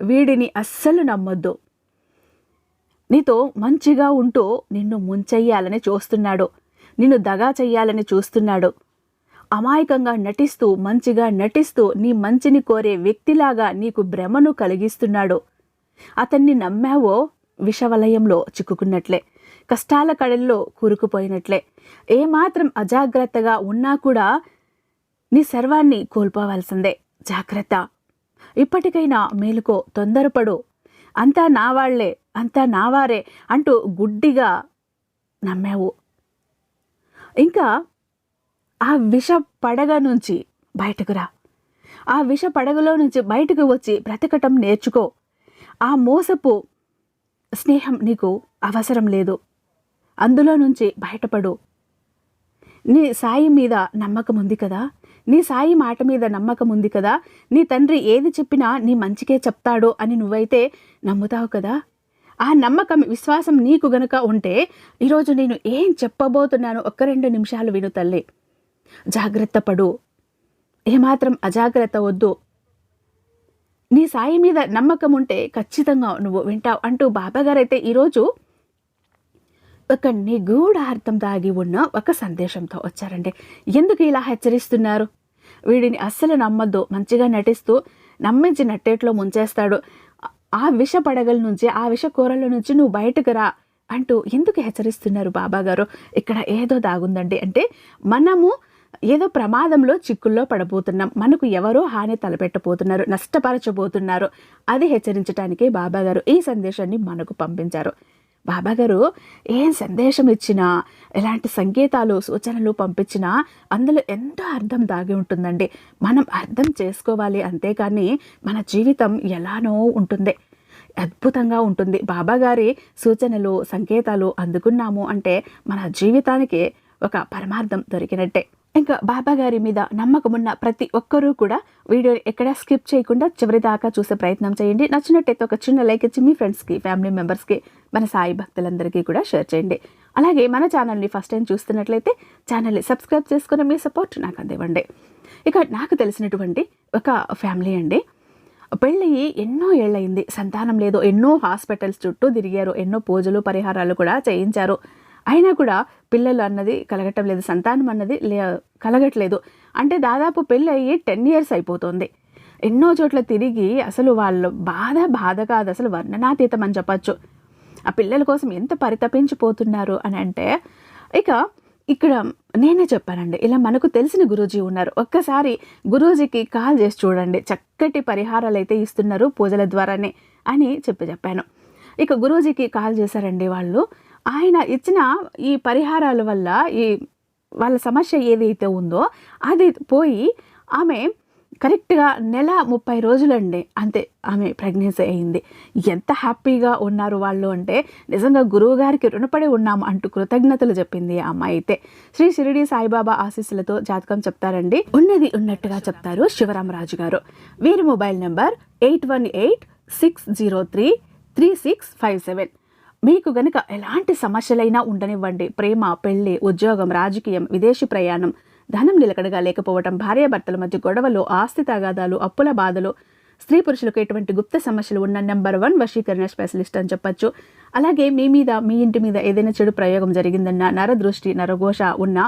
వీడిని అస్సలు నమ్మొద్దు. నీతో మంచిగా ఉంటూ నిన్ను ముంచెయ్యాలని చూస్తున్నాడు. నిన్ను దగా చెయ్యాలని చూస్తున్నాడు. అమాయకంగా నటిస్తూ మంచిగా నటిస్తూ నీ మంచిని కోరే వ్యక్తిలాగా నీకు భ్రమను కలిగిస్తున్నాడు. అతన్ని నమ్మావో విషవలయంలో చిక్కుకున్నట్లే కష్టాల కడల్లో కూరుకుపోయినట్లే. ఏమాత్రం అజాగ్రత్తగా ఉన్నా కూడా నీ సర్వాన్ని కోల్పోవాల్సిందే. జాగ్రత్త. ఇప్పటికైనా మేలుకో తొందరపడు. అంతా నావాళ్ళే అంతా నావారే అంటూ గుడ్డిగా నమ్మావు. ఇంకా ఆ విష పడగ నుంచి బయటకు రా. ఆ విష పడగలో నుంచి బయటకు వచ్చి బ్రతకటం నేర్చుకో. ఆ మోసపు స్నేహం నీకు అవసరం లేదు. అందులో నుంచి బయటపడు. నీ సాయి మీద నమ్మకం ఉంది కదా? నీ సాయి మాట మీద నమ్మకం ఉంది కదా? నీ తండ్రి ఏది చెప్పినా నీ మంచికే చెప్తాడు అని నువ్వైతే నమ్ముతావు కదా? ఆ నమ్మకం విశ్వాసం నీకు గనక ఉంటే ఈరోజు నేను ఏం చెప్పబోతున్నాను ఒక్క రెండు నిమిషాలు విను తల్లి. జాగ్రత్త పడు. ఏమాత్రం అజాగ్రత్త వద్దు. నీ సాయి మీద నమ్మకం ఉంటే ఖచ్చితంగా నువ్వు వింటావు అంటూ బాబాగారైతే ఈరోజు ఒక నిగూఢార్థం దాగి ఉన్న ఒక సందేశంతో వచ్చారండి. ఎందుకు ఇలా హెచ్చరిస్తున్నారు? వీడిని అస్సలు నమ్మద్దు. మంచిగా నటిస్తూ నమ్మించి నట్టేట్లో ముంచేస్తాడు. ఆ విష పడగల నుంచి ఆ విష కూరల నుంచి నువ్వు బయటకు రా అంటూ ఎందుకు హెచ్చరిస్తున్నారు బాబాగారు ఇక్కడ ఏదో దాగుందండి. అంటే మనము ఏదో ప్రమాదంలో చిక్కుల్లో పడబోతున్నాం. మనకు ఎవరో హాని తలపెట్టబోతున్నారు. నష్టపరచబోతున్నారు. అది హెచ్చరించడానికి బాబాగారు ఈ సందేశాన్ని మనకు పంపించారు. బాబాగారు ఏం సందేశం ఇచ్చినా ఎలాంటి సంకేతాలు సూచనలు పంపించినా అందులో ఎంతో అర్థం దాగి ఉంటుందండి. మనం అర్థం చేసుకోవాలి అంతేకాని మన జీవితం ఎలానో ఉంటుంది. అద్భుతంగా ఉంటుంది. బాబాగారి సూచనలు సంకేతాలు అందుకున్నాము అంటే మన జీవితానికి ఒక పరమార్థం దొరికినట్టే. ఇంకా బాబా గారి మీద నమ్మకం ఉన్న ప్రతి ఒక్కరూ కూడా వీడియో ఎక్కడ స్కిప్ చేయకుండా చివరి దాకా చూసే ప్రయత్నం చేయండి. నచ్చినట్టయితే ఒక చిన్న లైక్ ఇచ్చి మీ ఫ్రెండ్స్కి ఫ్యామిలీ మెంబర్స్కి మన సాయి భక్తులందరికీ కూడా షేర్ చేయండి. అలాగే మన ఛానల్ని ఫస్ట్ టైం చూస్తున్నట్లయితే ఛానల్ని సబ్స్క్రైబ్ చేసుకుని మీ సపోర్ట్ నాకు అందివ్వండి. ఇక నాకు తెలిసినటువంటి ఒక ఫ్యామిలీ అండి. పెళ్ళయి ఎన్నో ఏళ్ళయింది. సంతానం లేదు. ఎన్నో హాస్పిటల్స్ చుట్టూ తిరిగారు. ఎన్నో పూజలు పరిహారాలు కూడా చేయించారు. అయినా కూడా పిల్లలు అన్నది కలగటం లేదు సంతానం అన్నది లే కలగట్లేదు. అంటే దాదాపు పెళ్ళి అయ్యి టెన్ ఇయర్స్ అయిపోతుంది. ఎన్నో చోట్ల తిరిగి అసలు వాళ్ళు బాధ బాధ కాదు అసలు వర్ణనాతీతం అని చెప్పచ్చు. ఆ పిల్లల కోసం ఎంత పరితపించిపోతున్నారు అని అంటే ఇక ఇక్కడ నేనే చెప్పానండి ఇలా మనకు తెలిసిన గురూజీ ఉన్నారు. ఒక్కసారి గురూజీకి కాల్ చేసి చూడండి చక్కటి పరిహారాలు అయితే ఇస్తున్నారు పూజల ద్వారానే అని చెప్పి చెప్పాను. ఇక గురూజీకి కాల్ చేశారండి వాళ్ళు. ఆయన ఇచ్చిన ఈ పరిహారాల వల్ల ఈ వాళ్ళ సమస్య ఏదైతే ఉందో అది పోయి ఆమె కరెక్ట్గా నెల ముప్పై రోజులండి. అంతే ఆమె ప్రెగ్నెన్సీ అయింది. ఎంత హ్యాపీగా ఉన్నారు వాళ్ళు అంటే నిజంగా గురువు గారికి రుణపడి ఉన్నాము అంటూ కృతజ్ఞతలు చెప్పింది ఆ అమ్మాయి అయితే. శ్రీ షిరిడి సాయిబాబా ఆశీస్సులతో జాతకం చెప్తారండి. ఉన్నది ఉన్నట్టుగా చెప్తారు శివరామరాజు గారు. వీరి mobile number eight one eight six zero three three six five seven. మీకు గనుక ఎలాంటి సమస్యలైనా ఉండనివ్వండి. ప్రేమ పెళ్ళి ఉద్యోగం రాజకీయం విదేశీ ప్రయాణం ధనం నిలకడగా లేకపోవటం భార్యాభర్తల మధ్య గొడవలు ఆస్తి తగాదాలు అప్పుల బాధలు స్త్రీ పురుషులకు ఎటువంటి గుప్త సమస్యలు ఉన్న నెంబర్ వన్ వశీకరణ స్పెషలిస్ట్ అని చెప్పొచ్చు. అలాగే మీ మీద మీ ఇంటి మీద ఏదైనా చెడు ప్రయోగం జరిగిందన్న నరదృష్టి నరఘోష ఉన్నా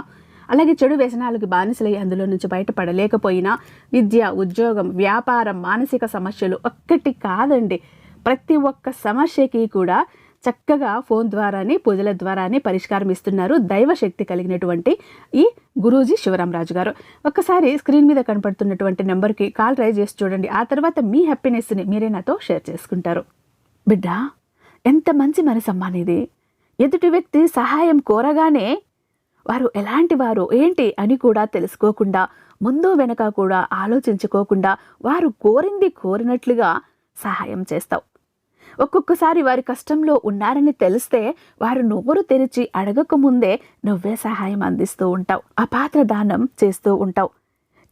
అలాగే చెడు వ్యసనాలకు బానిసలై అందులో నుంచి బయటపడలేకపోయినా విద్య ఉద్యోగం వ్యాపారం మానసిక సమస్యలు ఒక్కటి కాదండి. ప్రతి ఒక్క సమస్యకి కూడా చక్కగా ఫోన్ ద్వారానే పూజల ద్వారానే పరిష్కారం ఇస్తున్నారు దైవశక్తి కలిగినటువంటి ఈ గురూజీ శివరామరాజు గారు. ఒక్కసారి స్క్రీన్ మీద కనపడుతున్నటువంటి నెంబర్కి కాల్ ట్రై చేసి చూడండి. ఆ తర్వాత మీ హ్యాపీనెస్ని మీరే నాతో షేర్ చేసుకుంటారు. బిడ్డ ఎంత మంచి మనసమ్మా నీది ఎదుటి వ్యక్తి సహాయం కోరగానే వారు ఎలాంటి వారు ఏంటి అని కూడా తెలుసుకోకుండా ముందు వెనక కూడా ఆలోచించుకోకుండా వారు కోరింది కోరినట్లుగా సహాయం చేస్తావు. ఒక్కొక్కసారి వారి కష్టంలో ఉన్నారని తెలిస్తే వారు నోరు తెరిచి అడగక ముందే నువ్వే సహాయం అందిస్తూ ఉంటావు అపాత్ర దానం చేస్తూ ఉంటావు.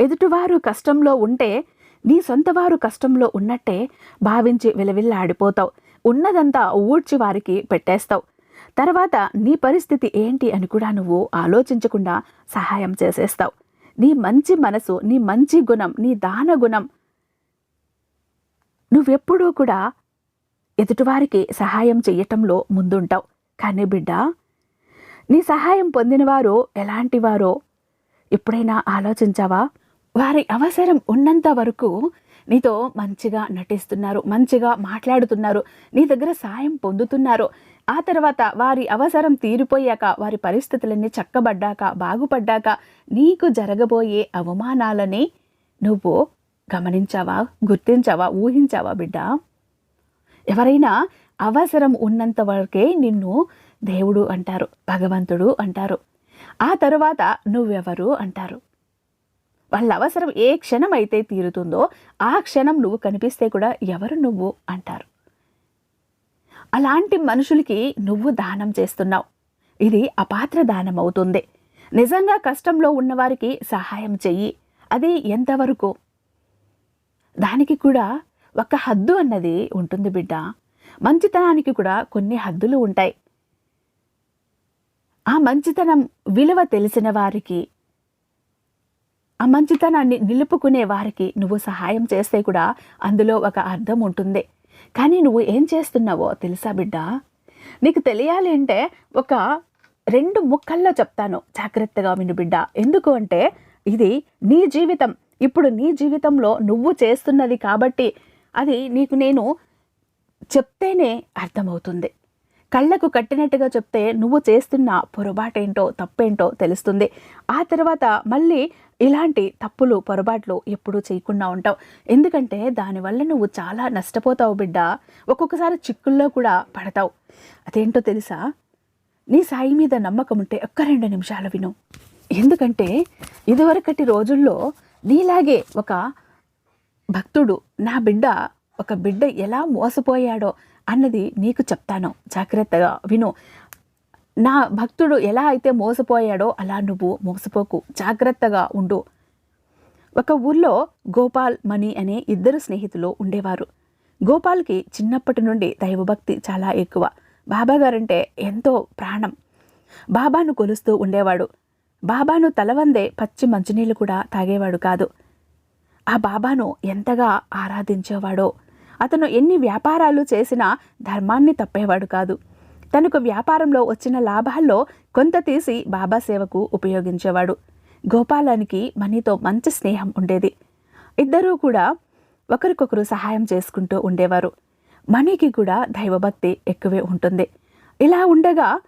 ఎదుటివారు కష్టంలో ఉంటే నీ సొంతవారు కష్టంలో ఉన్నట్టే భావించి విలవిల్లాడిపోతావు. ఉన్నదంతా ఊడ్చి వారికి పెట్టేస్తావు. తర్వాత నీ పరిస్థితి ఏంటి అని కూడా నువ్వు ఆలోచించకుండా సహాయం చేసేస్తావు. నీ మంచి మనసు నీ మంచి గుణం నీ దాన గుణం నువ్వెప్పుడూ కూడా ఎదుటివారికి సహాయం చెయ్యటంలో ముందుంటావు. కానీ బిడ్డ నీ సహాయం పొందినవారు ఎలాంటివారో ఎప్పుడైనా ఆలోచించావా? వారి అవసరం ఉన్నంత వరకు నీతో మంచిగా నటిస్తున్నారు మంచిగా మాట్లాడుతున్నారు నీ దగ్గర సాయం పొందుతున్నారు. ఆ తర్వాత వారి అవసరం తీరిపోయాక వారి పరిస్థితులన్నీ చక్కబడ్డాక బాగుపడ్డాక నీకు జరగబోయే అవమానాలని నువ్వు గమనించావా గుర్తించావా ఊహించావా బిడ్డ? ఎవరైనా అవసరం ఉన్నంత వరకే నిన్ను దేవుడు అంటారు భగవంతుడు అంటారు. ఆ తరువాత నువ్వెవరు అంటారు? వాళ్ళ అవసరం ఏ క్షణం అయితే తీరుతుందో ఆ క్షణం నువ్వు కనిపిస్తే కూడా ఎవరు నువ్వు అంటారు. అలాంటి మనుషులకి నువ్వు దానం చేస్తున్నావు. ఇది అపాత్ర దానం అవుతుంది నిజంగా కష్టంలో ఉన్నవారికి సహాయం చెయ్యి. అది ఎంతవరకు? దానికి కూడా ఒక హద్దు అన్నది ఉంటుంది బిడ్డ. మంచితనానికి కూడా కొన్ని హద్దులు ఉంటాయి. ఆ మంచితనం విలువ తెలిసిన వారికి ఆ మంచితనాన్ని నిలుపుకునే వారికి నువ్వు సహాయం చేస్తే కూడా అందులో ఒక అర్థం ఉంటుంది. కానీ నువ్వు ఏం చేస్తున్నావో తెలుసా బిడ్డ? నీకు తెలియాలి అంటే ఒక రెండు ముక్కల్లో చెప్తాను. జాగ్రత్తగా విను బిడ్డ. ఎందుకు అంటే ఇది నీ జీవితం. ఇప్పుడు నీ జీవితంలో నువ్వు చేస్తున్నది కాబట్టి అది నీకు నేను చెప్తేనే అర్థమవుతుంది. కళ్ళకు కట్టినట్టుగా చెప్తే నువ్వు చేస్తున్న పొరపాటేంటో తప్పేంటో తెలుస్తుంది. ఆ తర్వాత మళ్ళీ ఇలాంటి తప్పులు పొరపాట్లు ఎప్పుడూ చేయకుండా ఉంటావు. ఎందుకంటే దానివల్ల నువ్వు చాలా నష్టపోతావు బిడ్డ. ఒక్కొక్కసారి చిక్కుల్లో కూడా పడతావు. అదేంటో తెలుసా? నీ సాయి మీద నమ్మకం ఉంటే ఒక్క రెండు నిమిషాలు విను. ఎందుకంటే ఇదివరకటి రోజుల్లో నీలాగే ఒక భక్తుడు నా బిడ్డ ఒక బిడ్డ ఎలా మోసపోయాడో అన్నది నీకు చెప్తాను. జాగ్రత్తగా విను. నా భక్తుడు ఎలా అయితే మోసపోయాడో అలా నువ్వు మోసపోకు. జాగ్రత్తగా ఉండు. ఒక ఊర్లో గోపాల్ మణి అనే ఇద్దరు స్నేహితులు ఉండేవారు. గోపాల్కి చిన్నప్పటి నుండి దైవభక్తి చాలా ఎక్కువ. బాబా గారంటే ఎంతో ప్రాణం. బాబాను కొలుస్తూ ఉండేవాడు. బాబాను తలవందే పచ్చి మంచినీళ్ళు కూడా తాగేవాడు కాదు. ఆ బాబాను ఎంతగా ఆరాధించేవాడో అతను ఎన్ని వ్యాపారాలు చేసినా ధర్మాన్ని తప్పేవాడు కాదు. తనకు వ్యాపారంలో వచ్చిన లాభాల్లో కొంత తీసి బాబా సేవకు ఉపయోగించేవాడు. గోపాలానికి మణితో మంచి స్నేహం ఉండేది. ఇద్దరూ కూడా ఒకరికొకరు సహాయం చేసుకుంటూ ఉండేవారు. మణికి కూడా దైవభక్తి ఎక్కువే ఉంటుంది. ఇలా ఉండగా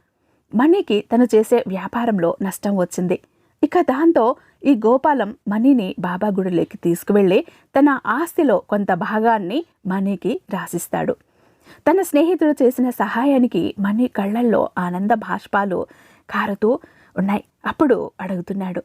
మణికి తను చేసే వ్యాపారంలో నష్టం వచ్చింది. ఇక దాంతో ఈ గోపాలం మణిని బాబా గుడిలోకి తీసుకువెళ్ళి తన ఆస్తిలో కొంత భాగాన్ని మణికి రాసిస్తాడు. తన స్నేహితుడు చేసిన సహాయానికి మణి కళ్ళల్లో ఆనంద భాష్పాలు కారుతూ ఉన్నాయి. అప్పుడు అడుగుతున్నాడు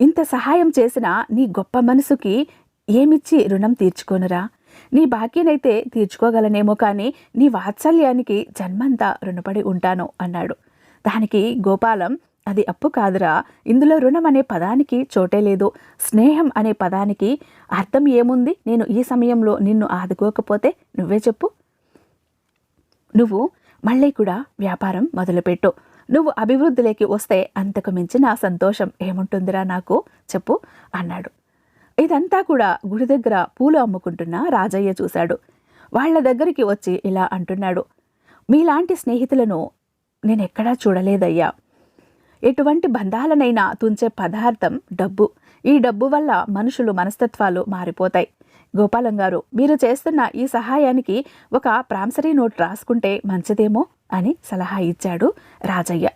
ఇంత సహాయం చేసిన నీ గొప్ప మనసుకి ఏమిచ్చి రుణం తీర్చుకోనురా? నీ బాకీనైతే తీర్చుకోగలనేమో కానీ నీ వాత్సల్యానికి జన్మంతా రుణపడి ఉంటాను అన్నాడు. దానికి గోపాలం అది అప్పు కాదురా. ఇందులో రుణం అనే పదానికి చోటే లేదు. స్నేహం అనే పదానికి అర్థం ఏముంది? నేను ఈ సమయంలో నిన్ను ఆదుకోకపోతే నువ్వే చెప్పు. నువ్వు మళ్ళీ కూడా వ్యాపారం మొదలుపెట్టు. నువ్వు అభివృద్ధిలోకి వస్తే అంతకు మించిన సంతోషం ఏముంటుందిరా నాకు? చెప్పు అన్నాడు. ఇదంతా కూడా గుడి దగ్గర పూలు అమ్ముకుంటున్న రాజయ్య చూశాడు. వాళ్ళ దగ్గరికి వచ్చి ఇలా అంటున్నాడు. మీలాంటి స్నేహితులను నేనెక్కడా చూడలేదయ్యా. ఎటువంటి బంధాలనైనా తుంచే పదార్థం డబ్బు. ఈ డబ్బు వల్ల మనుషులు మనస్తత్వాలు మారిపోతాయి. గోపాలం గారు మీరు చేస్తున్న ఈ సహాయానికి ఒక ప్రాంసరీ నోట్ రాసుకుంటే మంచిదేమో అని సలహా ఇచ్చాడు రాజయ్య.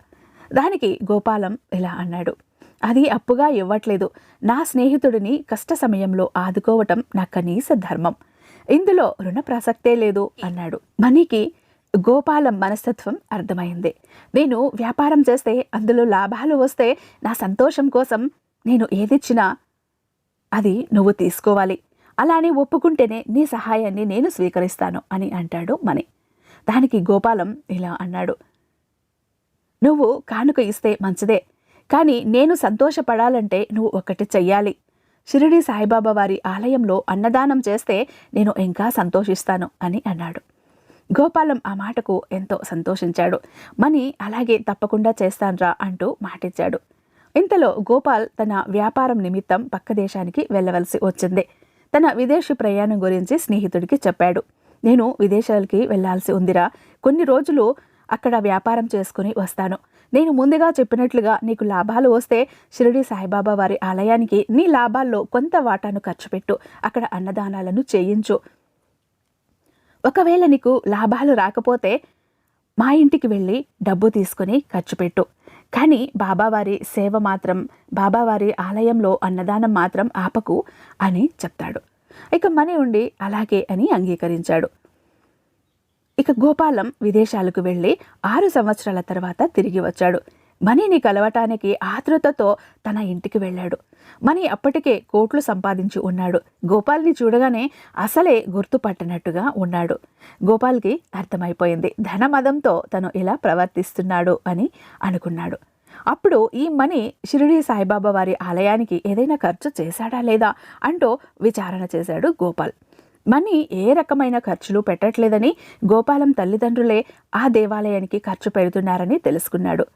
దానికి గోపాలం ఇలా అన్నాడు. అది అప్పుగా ఇవ్వట్లేదు. నా స్నేహితుడిని కష్ట సమయంలో ఆదుకోవటం నా కనీస ధర్మం. ఇందులో రుణ ప్రసక్తే లేదు అన్నాడు. మనీకి గోపాలం మనస్తత్వం అర్థమైంది. నేను వ్యాపారం చేస్తే అందులో లాభాలు వస్తే నా సంతోషం కోసం నేను ఏదిచ్చినా అది నువ్వు తీసుకోవాలి. అలానే ఒప్పుకుంటేనే నీ సహాయాన్ని నేను స్వీకరిస్తాను అని అంటాడు మణి. దానికి గోపాలం ఇలా అన్నాడు. నువ్వు కానుక ఇస్తే మంచిదే కానీ నేను సంతోషపడాలంటే నువ్వు ఒకటి చెయ్యాలి. షిరిడి సాయిబాబా వారి ఆలయంలో అన్నదానం చేస్తే నేను ఇంకా సంతోషిస్తాను అని అన్నాడు. గోపాలం ఆ మాటకు ఎంతో సంతోషించాడు. మణి అలాగే తప్పకుండా చేస్తాన్రా అంటూ మాటిచ్చాడు. ఇంతలో గోపాల్ తన వ్యాపారం నిమిత్తం పక్క దేశానికి వెళ్ళవలసి వచ్చింది. తన విదేశీ ప్రయాణం గురించి స్నేహితుడికి చెప్పాడు. నేను విదేశాలకి వెళ్ళాల్సి ఉందిరా. కొన్ని రోజులు అక్కడ వ్యాపారం చేసుకుని వస్తాను. నేను ముందుగా చెప్పినట్లుగా నీకు లాభాలు వస్తే షిరిడి సాయిబాబా వారి ఆలయానికి నీ లాభాల్లో కొంత వాటాను ఖర్చు పెట్టు అక్కడ అన్నదానాలను చేయించు. ఒకవేళ నీకు లాభాలు రాకపోతే మా ఇంటికి వెళ్ళి డబ్బు తీసుకొని ఖర్చు పెట్టు. కానీ బాబావారి సేవ మాత్రం బాబావారి ఆలయంలో అన్నదానం మాత్రం ఆపకు అని చెప్తాడు. ఇక మనీ ఉండి అలాగే అని అంగీకరించాడు. ఇక గోపాలం విదేశాలకు వెళ్ళి ఆరు సంవత్సరాల తర్వాత తిరిగి వచ్చాడు. మనీని కలవటానికి ఆతృతతో తన ఇంటికి వెళ్ళాడు. మణి అప్పటికే కోట్లు సంపాదించి ఉన్నాడు. గోపాల్ని చూడగానే అసలే గుర్తుపట్టనట్టుగా ఉన్నాడు. గోపాల్కి అర్థమైపోయింది. ధనమదంతో తను ఇలా ప్రవర్తిస్తున్నాడు అని అనుకున్నాడు. అప్పుడు ఈ మణి షిరిడి సాయిబాబా వారి ఆలయానికి ఏదైనా ఖర్చు చేశాడా లేదా అంటూ విచారణ చేశాడు గోపాల్. మణి ఏ రకమైన ఖర్చులు పెట్టట్లేదని గోపాలం తల్లిదండ్రులే ఆ దేవాలయానికి ఖర్చు పెడుతున్నారని తెలుసుకున్నాడు.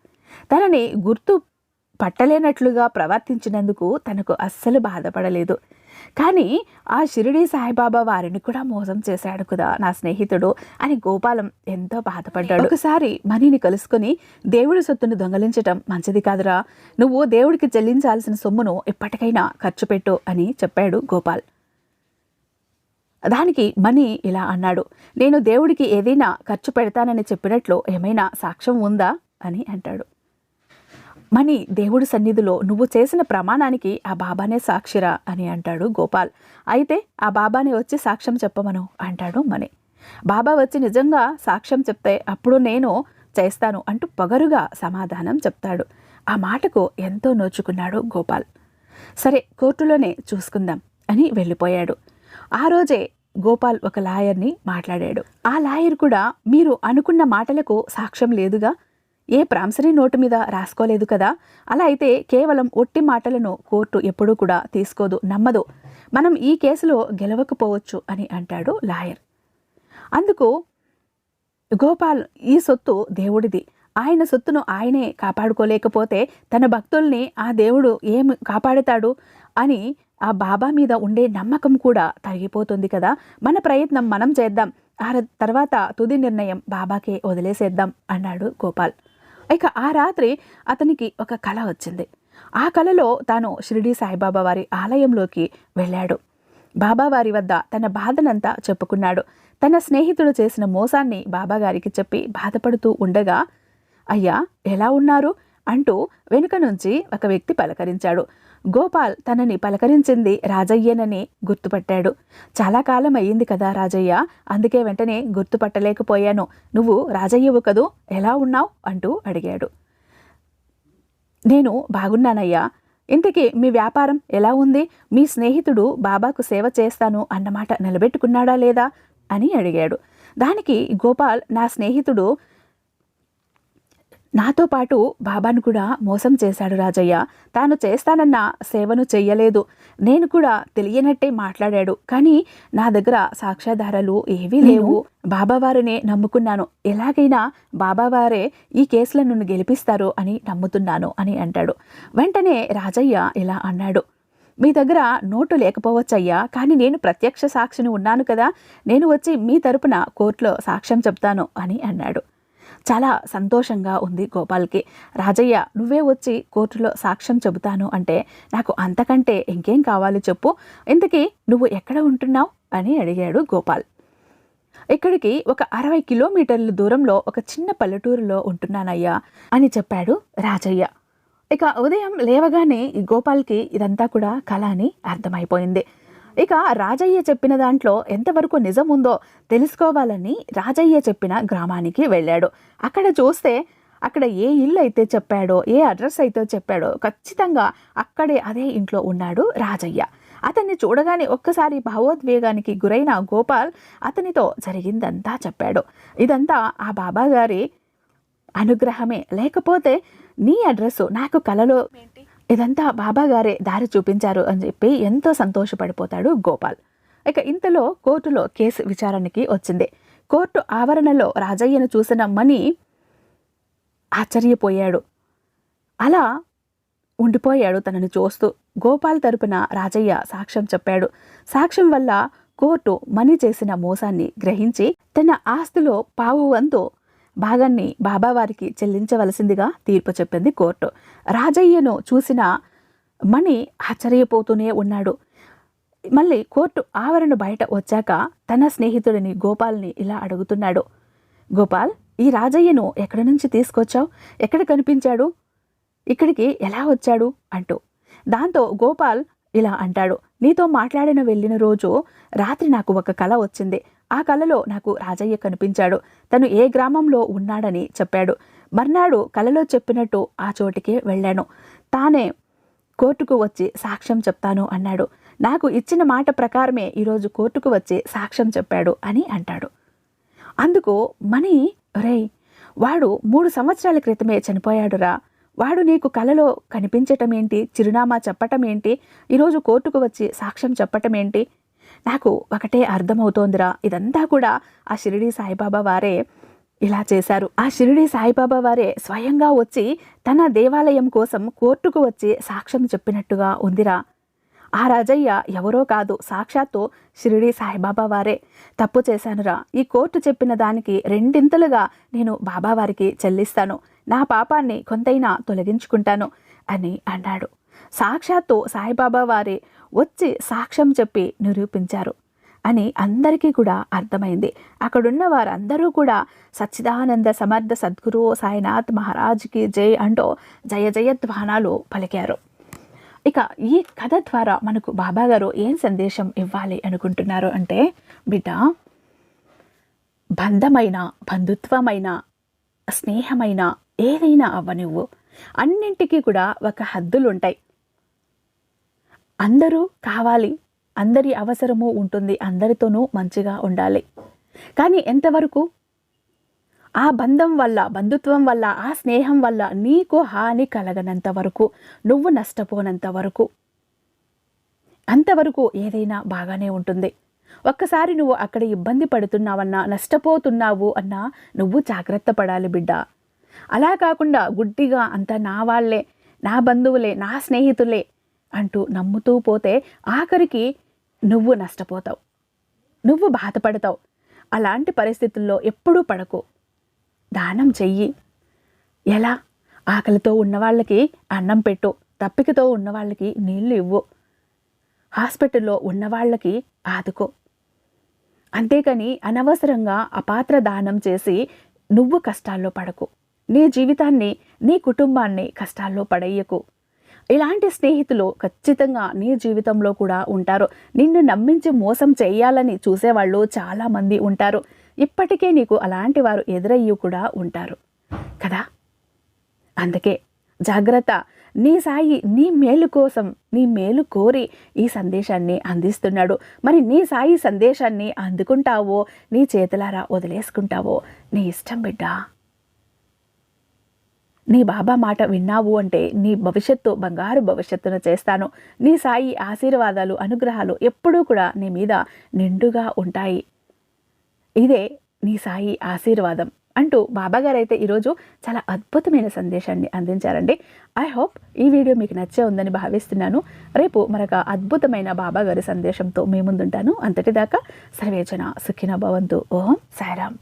తనని గుర్తు పట్టలేనట్లుగా ప్రవర్తించినందుకు తనకు అస్సలు బాధపడలేదు. కానీ ఆ షిరిడి సాయిబాబా వారిని కూడా మోసం చేశాడు కదా నా స్నేహితుడు అని గోపాలం ఎంతో బాధపడ్డాడు. ఒకసారి మనీని కలుసుకొని దేవుడి సొత్తును దొంగలించటం మంచిది కాదురా. నువ్వు దేవుడికి చెల్లించాల్సిన సొమ్మును ఎప్పటికైనా ఖర్చు పెట్టు అని చెప్పాడు గోపాల్. దానికి మణి ఇలా అన్నాడు నేను దేవుడికి ఏదైనా ఖర్చు పెడతానని చెప్పినట్లు ఏమైనా సాక్ష్యం ఉందా? అని అంటాడు. మణి దేవుడి సన్నిధిలో నువ్వు చేసిన ప్రమాణానికి ఆ బాబానే సాక్షిరా అని అంటాడు గోపాల్. అయితే ఆ బాబానే వచ్చి సాక్ష్యం చెప్పమను అంటాడు మణి. బాబా వచ్చి నిజంగా సాక్ష్యం చెప్తే అప్పుడు నేను చేస్తాను అంటూ పొగరుగా సమాధానం చెప్తాడు. ఆ మాటకు ఎంతో నోచుకున్నాడు గోపాల్. సరే కోర్టులోనే చూసుకుందాం అని వెళ్ళిపోయాడు. ఆ రోజే గోపాల్ ఒక లాయర్ని మాట్లాడాడు. ఆ లాయర్ కూడా మీరు అనుకున్న మాటలకు సాక్ష్యం లేదుగా ఏ ప్రాంసరీ నోటు మీద రాసుకోలేదు కదా? అలా అయితే కేవలం ఒట్టి మాటలను కోర్టు ఎప్పుడూ కూడా తీసుకోదు నమ్మదు. మనం ఈ కేసులో గెలవకపోవచ్చు అని అంటాడు లాయర్. అందుకు గోపాల్ ఈ సొత్తు దేవుడిది. ఆయన సొత్తును ఆయనే కాపాడుకోలేకపోతే తన భక్తుల్ని ఆ దేవుడు ఏం కాపాడుతాడు అని ఆ బాబా మీద ఉండే నమ్మకం కూడా తరిగిపోతుంది కదా. మన ప్రయత్నం మనం చేద్దాం. ఆ తర్వాత తుది నిర్ణయం బాబాకే వదిలేసేద్దాం అన్నాడు గోపాల్. ఇక ఆ రాత్రి అతనికి ఒక కళ వచ్చింది. ఆ కళలో తాను షిరిడి సాయిబాబా వారి ఆలయంలోకి వెళ్ళాడు. బాబావారి వద్ద తన బాధనంతా చెప్పుకున్నాడు. తన స్నేహితుడు చేసిన మోసాన్ని బాబాగారికి చెప్పి బాధపడుతూ ఉండగా అయ్యా ఎలా ఉన్నారు? అంటూ వెనుక నుంచి ఒక వ్యక్తి పలకరించాడు. గోపాల్ తనని పలకరించింది రాజయ్యనని గుర్తుపట్టాడు. చాలా కాలం అయ్యింది కదా రాజయ్య అందుకే వెంటనే గుర్తుపట్టలేకపోయాను. నువ్వు రాజయ్యవు కదూ ఎలా ఉన్నావు? అంటూ అడిగాడు. నేను బాగున్నానయ్యా. ఇంతకీ మీ వ్యాపారం ఎలా ఉంది? మీ స్నేహితుడు బాబాకు సేవ చేస్తాను అన్నమాట నిలబెట్టుకున్నాడా లేదా? అని అడిగాడు. దానికి గోపాల్ నా స్నేహితుడు నాతో పాటు బాబాను కూడా మోసం చేశాడు రాజయ్య. తాను చేస్తానన్న సేవను చెయ్యలేదు. నేను కూడా తెలియనట్టే మాట్లాడాడు. కానీ నా దగ్గర సాక్ష్యాధారాలు ఏవీ లేవు. బాబావారినే నమ్ముకున్నాను. ఎలాగైనా బాబావారే ఈ కేసులను నన్ను గెలిపిస్తారు అని నమ్ముతున్నాను అని అంటాడు. వెంటనే రాజయ్య ఇలా అన్నాడు. మీ దగ్గర నోటు లేకపోవచ్చయ్యా. కానీ నేను ప్రత్యక్ష సాక్షిని ఉన్నాను కదా. నేను వచ్చి మీ తరపున కోర్టులో సాక్ష్యం చెప్తాను అని అన్నాడు. చాలా సంతోషంగా ఉంది గోపాల్కి. రాజయ్య నువ్వే వచ్చి కోర్టులో సాక్ష్యం చెబుతాను అంటే నాకు అంతకంటే ఇంకేం కావాలి చెప్పు. ఇంతకీ నువ్వు ఎక్కడ ఉంటున్నావు? అని అడిగాడు గోపాల్. ఇక్కడికి ఒక అరవై కిలోమీటర్ల దూరంలో ఒక చిన్న పల్లెటూరులో ఉంటున్నానయ్యా అని చెప్పాడు రాజయ్య. ఇక ఉదయం లేవగానే ఈ గోపాల్కి ఇదంతా కూడా కళ అని అర్థమైపోయింది. ఇక రాజయ్య చెప్పిన దాంట్లో ఎంతవరకు నిజం ఉందో తెలుసుకోవాలని రాజయ్య చెప్పిన గ్రామానికి వెళ్ళాడు. అక్కడ చూస్తే అక్కడ ఏ ఇల్లు అయితే చెప్పాడో ఏ అడ్రస్ అయితే చెప్పాడో ఖచ్చితంగా అక్కడే అదే ఇంట్లో ఉన్నాడు రాజయ్య. అతన్ని చూడగానే ఒక్కసారి భావోద్వేగానికి గురైన గోపాల్ అతనితో జరిగిందంతా చెప్పాడు. ఇదంతా ఆ బాబా గారి అనుగ్రహమే. లేకపోతే నీ అడ్రస్ నాకు కలలో ఇదంతా బాబా గారే దారి చూపించారు అని చెప్పి ఎంతో సంతోషపడిపోతాడు గోపాల్. ఇక ఇంతలో కోర్టులో కేసు విచారణకి వచ్చింది. కోర్టు ఆవరణలో రాజయ్యను చూసిన మణి ఆశ్చర్యపోయాడు. అలా ఉండిపోయాడు తనని చూస్తూ. గోపాల్ తరపున రాజయ్య సాక్ష్యం చెప్పాడు. సాక్ష్యం వల్ల కోర్టు మణి చేసిన మోసాన్ని గ్రహించి తన ఆస్తిలో పావు వంతు భాగాన్ని బాబావారికి చెల్లించవలసిందిగా తీర్పు చెప్పింది కోర్టు. రాజయ్యను చూసిన మణి ఆశ్చర్యపోతూనే ఉన్నాడు. మళ్ళీ కోర్టు ఆవరణ బయట వచ్చాక తన స్నేహితుడిని గోపాల్ని ఇలా అడుగుతున్నాడు. గోపాల్ ఈ రాజయ్యను ఎక్కడి నుంచి తీసుకొచ్చావు? ఎక్కడ కనిపించాడు? ఇక్కడికి ఎలా వచ్చాడు? అంటూ. దాంతో గోపాల్ ఇలా అంటాడు. నీతో మాట్లాడిన వెళ్ళిన రోజు రాత్రి నాకు ఒక కళ వచ్చింది. ఆ కలలో నాకు రాజయ్య కనిపించాడు. తను ఏ గ్రామంలో ఉన్నాడని చెప్పాడు. మర్నాడు కలలో చెప్పినట్టు ఆ చోటికి వెళ్ళాను. తానే కోర్టుకు వచ్చి సాక్ష్యం చెప్తాను అన్నాడు. నాకు ఇచ్చిన మాట ప్రకారమే ఈరోజు కోర్టుకు వచ్చి సాక్ష్యం చెప్పాడు అని అంటాడు. అందుకు మణి రే వాడు మూడు సంవత్సరాల క్రితమే చనిపోయాడురా. వాడు నీకు కలలో కనిపించటం ఏంటి చిరునామా చెప్పటం ఏంటి ఈరోజు కోర్టుకు వచ్చి సాక్ష్యం చెప్పటం ఏంటి నాకు ఒకటే అర్థమవుతోందిరా. ఇదంతా కూడా ఆ షిరిడి సాయిబాబా వారే ఇలా చేశారు. ఆ షిరిడి సాయిబాబా వారే స్వయంగా వచ్చి తన దేవాలయం కోసం కోర్టుకు వచ్చి సాక్ష్యం చెప్పినట్టుగా ఉందిరా. ఆ రాజయ్య ఎవరో కాదు సాక్షాత్తు షిరిడి సాయిబాబా వారే. తప్పు చేశానురా. ఈ కోర్టు చెప్పిన దానికి రెండింతలుగా నేను బాబావారికి చెల్లిస్తాను. నా పాపాన్ని కొంతైనా తొలగించుకుంటాను అని అన్నాడు. సాక్షాత్తు సాయిబాబా వారే వచ్చి సాక్ష్యం చెప్పి నిరూపించారు అని అందరికీ కూడా అర్థమైంది. అక్కడున్న వారందరూ కూడా సచ్చిదానంద సమర్థ సద్గురు సాయినాథ్ మహారాజ్కి జై అంటూ జయ జయధ్వానాలు పలికారు. ఇక ఈ కథ ద్వారా మనకు బాబా గారు ఏం సందేశం ఇవ్వాలి అనుకుంటున్నారు అంటే బిడ్డ బంధమైన బంధుత్వమైన స్నేహమైన ఏదైనా అవ్వనివ్వు. అన్నింటికీ కూడా ఒక హద్దులు ఉంటాయి అందరూ కావాలి అందరి అవసరము ఉంటుంది అందరితోనూ మంచిగా ఉండాలి. కానీ ఎంతవరకు? ఆ బంధం వల్ల బంధుత్వం వల్ల ఆ స్నేహం వల్ల నీకు హాని కలగనంత వరకు నువ్వు నష్టపోనంత వరకు అంతవరకు ఏదైనా బాగానే ఉంటుంది. ఒక్కసారి నువ్వు అక్కడ ఇబ్బంది పడుతున్నావన్నా నష్టపోతున్నావు అన్నా నువ్వు జాగ్రత్త పడాలి బిడ్డ. అలా కాకుండా గుడ్డిగా అంత నా వాళ్ళే నా బంధువులే నా స్నేహితులే అంటూ నమ్ముతూ పోతే ఆఖరికి నువ్వు నష్టపోతావు. నువ్వు బాధపడతావు. అలాంటి పరిస్థితుల్లో ఎప్పుడూ పడకు. దానం చెయ్యి. ఎలా? ఆకలితో ఉన్నవాళ్ళకి అన్నం పెట్టు. తప్పికతో ఉన్నవాళ్ళకి నీళ్ళు ఇవ్వు. హాస్పిటల్లో ఉన్నవాళ్ళకి ఆదుకో. అంతేకాని అనవసరంగా అపాత్ర దానం చేసి నువ్వు కష్టాల్లో పడకు. నీ జీవితాన్ని నీ కుటుంబాన్ని కష్టాల్లో పడేయకు. ఇలాంటి స్నేహితులు ఖచ్చితంగా నీ జీవితంలో కూడా ఉంటారు. నిన్ను నమ్మించి మోసం చేయాలని చూసేవాళ్ళు చాలామంది ఉంటారు. ఇప్పటికే నీకు అలాంటి వారు ఎదురయ్యి కూడా ఉంటారు. కదా? అందుకే జాగ్రత్త. నీ సాయి నీ మేలు కోసం నీ మేలు కోరి ఈ సందేశాన్ని అందిస్తున్నాడు. మరి నీ సాయి సందేశాన్ని అందుకుంటావో నీ చేతులారా వదిలేసుకుంటావో నీ ఇష్టం బిడ్డా? నీ బాబా మాట విన్నావు అంటే నీ భవిష్యత్తు బంగారు భవిష్యత్తును చేస్తాను. నీ సాయి ఆశీర్వాదాలు అనుగ్రహాలు ఎప్పుడూ కూడా నీ మీద నిండుగా ఉంటాయి. ఇదే నీ సాయి ఆశీర్వాదం అంటూ బాబాగారు అయితే ఈరోజు చాలా అద్భుతమైన సందేశాన్ని అందించారండి. ఐ హోప్ ఈ వీడియో మీకు నచ్చే ఉందని భావిస్తున్నాను. రేపు మరొక అద్భుతమైన బాబాగారి సందేశంతో మీ ముందుంటాను. అంతటిదాకా సర్వేచన సుఖిన భవంతు. ఓం సాయిరామ్.